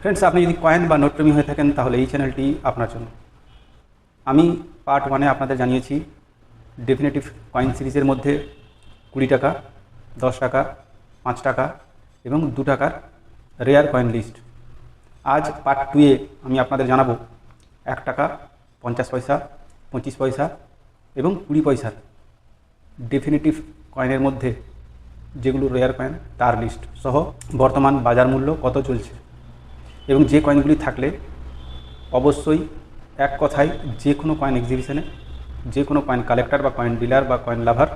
Friends আপনি যদি coin বা নোটপ্রেমী হয়ে থাকেন, তাহলে এই চ্যানেলটি আপনার জন্য। আমি পার্ট ওয়ানে আপনাদের জানিয়েছি ডেফিনেটিভ কয়েন সিরিজের মধ্যে কুড়ি টাকা, দশ টাকা, পাঁচ টাকা এবং দু টাকার রেয়ার কয়েন লিস্ট আজ পার্ট টুয়ে আমি আপনাদের জানাব, এক টাকা, পঞ্চাশ পয়সা, পঁচিশ পয়সা এবং কুড়ি পয়সার ডেফিনেটিভ কয়েনের মধ্যে যেগুলো রেয়ার কয়েন তার লিস্ট সহ বর্তমান বাজার মূল্য কত চলছে। এবং যে কয়েনগুলি থাকলে অবশ্যই এক কথায় যে কোনো কয়েন এক্সিবিশনে যে কোনো কয়েন কালেক্টর বা কয়েন ডিলার বা কয়েন লাভার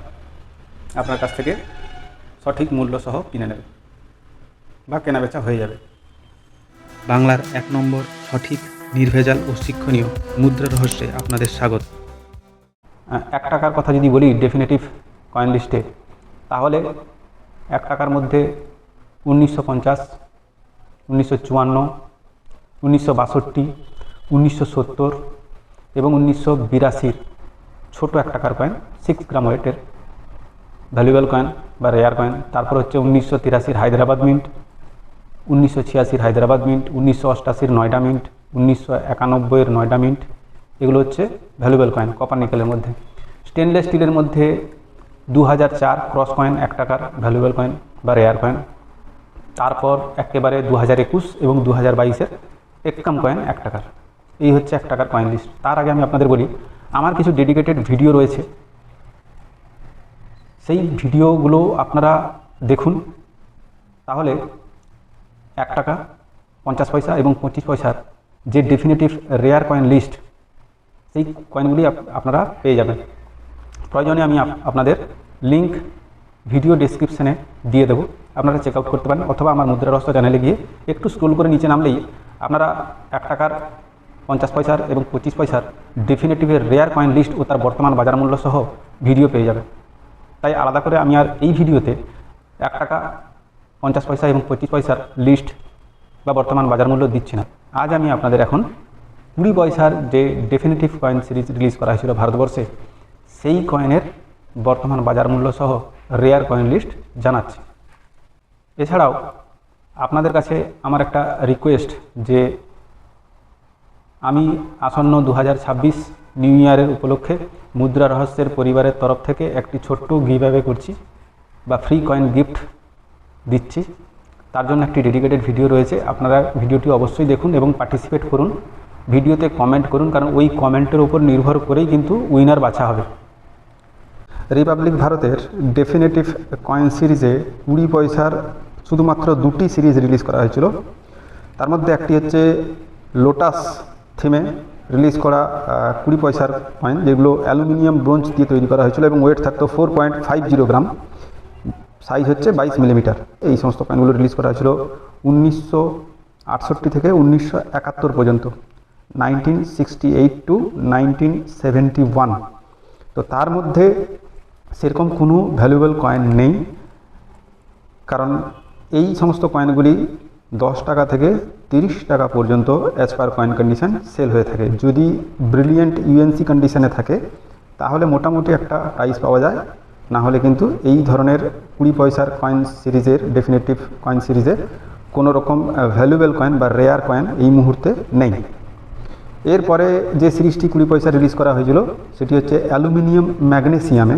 আপনার কাছ থেকে সঠিক মূল্য সহ কিনে নেবে বা কেনাবেচা হয়ে যাবে। বাংলার এক নম্বর সঠিক, নির্ভেজাল ও শিক্ষণীয় মুদ্রা রহস্যে আপনাদের স্বাগত। এক টাকার কথা যদি বলি ডেফিনেটিভ কয়েন লিস্টে তাহলে এক টাকার মধ্যে উনিশশো পঞ্চাশ উনিশশো চুয়ান্ন, উনিশশো বাষট্টি, উনিশশো সত্তর এবং উনিশশো বিরাশির ছোটো এক টাকার কয়েন সিক্স গ্রাম ওয়েটের ভ্যালুয়েবল কয়েন বা রেয়ার কয়েন তারপর হচ্ছে উনিশশো তিরাশির হায়দ্রাবাদ মিন্ট উনিশশো ছিয়াশির হায়দ্রাবাদ মিন্ট উনিশশো অষ্টাশির নয়ডা মিন্ট উনিশশো একানব্বইয়ের নয়ডা মিন্ট এগুলো হচ্ছে ভ্যালুয়েবল কয়েন কপার নিকেলের মধ্যে। স্টেনলেস স্টিলের মধ্যে দু হাজার চার ক্রস কয়েন এক টাকার ভ্যালুয়েবল কয়েন বা রেয়ার কয়েন তারপর একেবারে দু হাজার একুশ এবং দু হাজার বাইশের এক্কাম কয়েন এক টাকার। এই হচ্ছে এক টাকার কয়েন লিস্ট তার আগে আমি আপনাদের বলি, আমার কিছু ডেডিকেটেড ভিডিও রয়েছে। সেই ভিডিওগুলো আপনারা দেখুন। তাহলে এক টাকা, পঞ্চাশ পয়সা এবং পঁচিশ পয়সার যে ডেফিনেটিভ রেয়ার কয়েন লিস্ট সেই কয়েনগুলি আপনারা পেয়ে যাবেন। প্রয়োজনে আমি আপনাদের লিংক ভিডিও ডেসক্রিপশনে দিয়ে দেবো। আপনারা চেক আউট করতে পারেন অথবা আমার মুদ্রা রহস্য চ্যানেলে গিয়ে একটু স্ক্রোল করে নিচে নামলেই আপনারা এক টাকার পঞ্চাশ পয়সার এবং পঁচিশ পয়সার ডেফিনেটিভের রেয়ার কয়েন লিস্ট ও তার বর্তমান বাজার মূল্য সহ ভিডিও পেয়ে যাবেন। তাই আলাদা করে আমি আর এই ভিডিওতে এক টাকা, পঞ্চাশ পয়সা এবং পঁচিশ পয়সার লিস্ট বা বর্তমান বাজার মূল্য দিচ্ছি না। আজ আমি আপনাদের এখন কুড়ি পয়সার যে ডেফিনেটিভ কয়েন সিরিজ রিলিজ করা হয়েছিল ভারতবর্ষে, সেই কয়েনের বর্তমান বাজার মূল্য সহ রেয়ার কয়েন লিস্ট জানাচ্ছি। এছাড়াও আপনাদের কাছে আমার একটা রিকোয়েস্ট যে আমি আসন্ন দু হাজার ছাব্বিশ নিউ ইয়ারের উপলক্ষে মুদ্রা রহস্যের পরিবারের তরফ থেকে একটি ছোট্ট গিভ করছি বা ফ্রি কয়েন গিফট দিচ্ছি। তার জন্য একটি ডেডিকেটেড ভিডিও রয়েছে। আপনারা ভিডিওটি অবশ্যই দেখুন এবং পার্টিসিপেট করুন। ভিডিওতে কমেন্ট করুন, কারণ ওই কমেন্টের উপর নির্ভর করেই কিন্তু উইনার বাছা হবে। রিপাবলিক ভারতের ডেফিনেটিভ কয়েন সিরিজে কুড়ি পয়সার শুধুমাত্র দুটি সিরিজ রিলিজ করা হয়েছিল। তার মধ্যে একটি হচ্ছে লোটাস থিমে রিলিজ করা কুড়ি পয়সার কয়েন যেগুলো অ্যালুমিনিয়াম ব্রোঞ্জ দিয়ে তৈরি করা হয়েছিল এবং ওয়েট থাকতো four point five zero gram. Size হচ্ছে বাইশ মিলিমিটার এই সমস্ত কয়েনগুলো রিলিজ করা হয়েছিল উনিশশো আটষট্টি থেকে উনিশশো একাত্তর পর্যন্ত nineteen sixty eight to nineteen seventy one তো তার মধ্যে সেরকম কোনো ভ্যালুয়েবল কয়েন নেই। কারণ এই সমস্ত কয়েনগুলি দশ টাকা থেকে তিরিশ টাকা পর্যন্ত as per coin condition sale হয়ে থাকে। যদি ব্রিলিয়েন্ট ইউএনসি কন্ডিশনে থাকে, তাহলে মোটামুটি একটা প্রাইস পাওয়া যায়। না হলে কিন্তু এই ধরনের কুড়ি পয়সার কয়েন সিরিজের ডেফিনেটিভ কয়েন সিরিজের কোনো রকম ভ্যালুয়েবল কয়েন বা রেয়ার কয়েন এই মুহূর্তে নেই। এরপরে যে সিরিজটি কুড়ি পয়সা রিলিজ করা হয়েছিল, সেটি হচ্ছে অ্যালুমিনিয়াম ম্যাগনেসিয়ামে।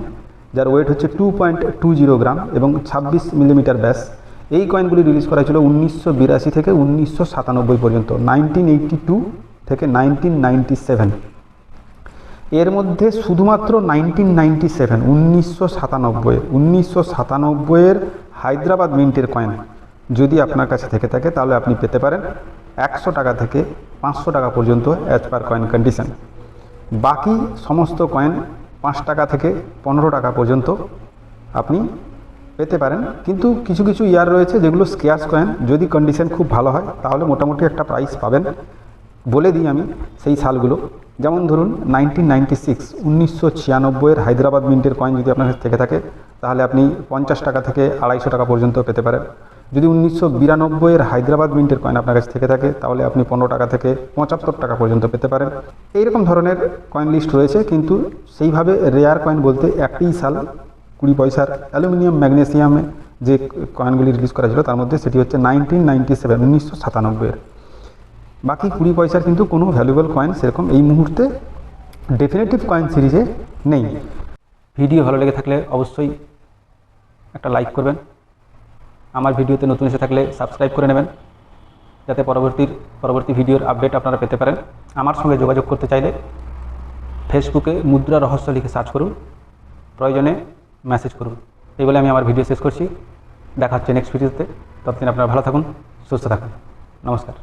যার ওয়েট হচ্ছে two point two zero gram এবং ছাব্বিশ মিলিমিটার ব্যাস। এই কয়েনগুলি রিলিজ করা হয়েছিল উনিশশো বিরাশি থেকে উনিশশো সাতানব্বই পর্যন্ত নাইনটিন এইটটি টু থেকে নাইনটিন নাইনটি সেভেন এর মধ্যে শুধুমাত্র নাইনটিন নাইনটি সেভেন উনিশশো সাতানব্বই, উনিশশো সাতানব্বইয়ের হায়দ্রাবাদ মিন্টের কয়েন যদি আপনার কাছে থেকে থাকে, তাহলে আপনি পেতে পারেন একশো টাকা থেকে পাঁচশো টাকা পর্যন্ত অ্যাজ পার কয়েন কন্ডিশন বাকি সমস্ত কয়েন পাঁচ টাকা থেকে পনেরো টাকা পর্যন্ত আপনি পেতে পারেন। কিন্তু কিছু কিছু ইয়ার রয়েছে যেগুলো স্কেয়ার্স কয়েন যদি কন্ডিশন খুব ভালো হয়, তাহলে মোটামুটি একটা প্রাইস পাবেন। বলে দিই আমি সেই সালগুলো। যেমন ধরুন নাইনটিন নাইনটি সিক্স উনিশশো ছিয়ানব্বইয়ের হায়দ্রাবাদ মিন্টের কয়েন যদি আপনার থেকে থাকে, তাহলে আপনি পঞ্চাশ টাকা থেকে আড়াইশো টাকা পর্যন্ত পেতে পারেন। যদি উনিশশো বিরানব্বইয়ের হায়দ্রাবাদ মিন্টের কয়েন আপনার কাছে থেকে থাকে, তাহলে আপনি পনেরো টাকা থেকে পঁচাত্তর টাকা পর্যন্ত পেতে পারেন। এইরকম ধরনের কয়েন লিস্ট রয়েছে, কিন্তু সেইভাবে রেয়ার কয়েন বলতে একটি সাল কুড়ি পয়সার অ্যালুমিনিয়াম, ম্যাগনেসিয়ামে যে কয়েনগুলি রিলিজ করা ছিল, তার মধ্যে সেটি হচ্ছে নাইনটিন নাইনটি সেভেন, উনিশশো সাতানব্বইয়ের বাকি কুড়ি পয়সার কিন্তু কোনো ভ্যালুয়েবল কয়েন সেরকম এই মুহূর্তে ডেফিনেটিভ কয়েন সিরিজে নেই। ভিডিও ভালো লেগে থাকলে অবশ্যই একটা লাইক করবেন। আমার ভিডিওতে নতুন এসে থাকলে সাবস্ক্রাইব করে নেবেন, যাতে পরবর্তীর, পরবর্তী ভিডিওর আপডেট আপনারা পেতে পারেন। আমার সঙ্গে যোগাযোগ করতে চাইলে ফেসবুকে মুদ্রা রহস্য লিখে সার্চ করুন, প্রয়োজনে মেসেজ করুন। এই বলে আমি আমার ভিডিও শেষ করছি। দেখা হচ্ছে নেক্সট ভিডিওতে ততদিন আপনারা ভালো থাকুন, সুস্থ থাকুন। নমস্কার।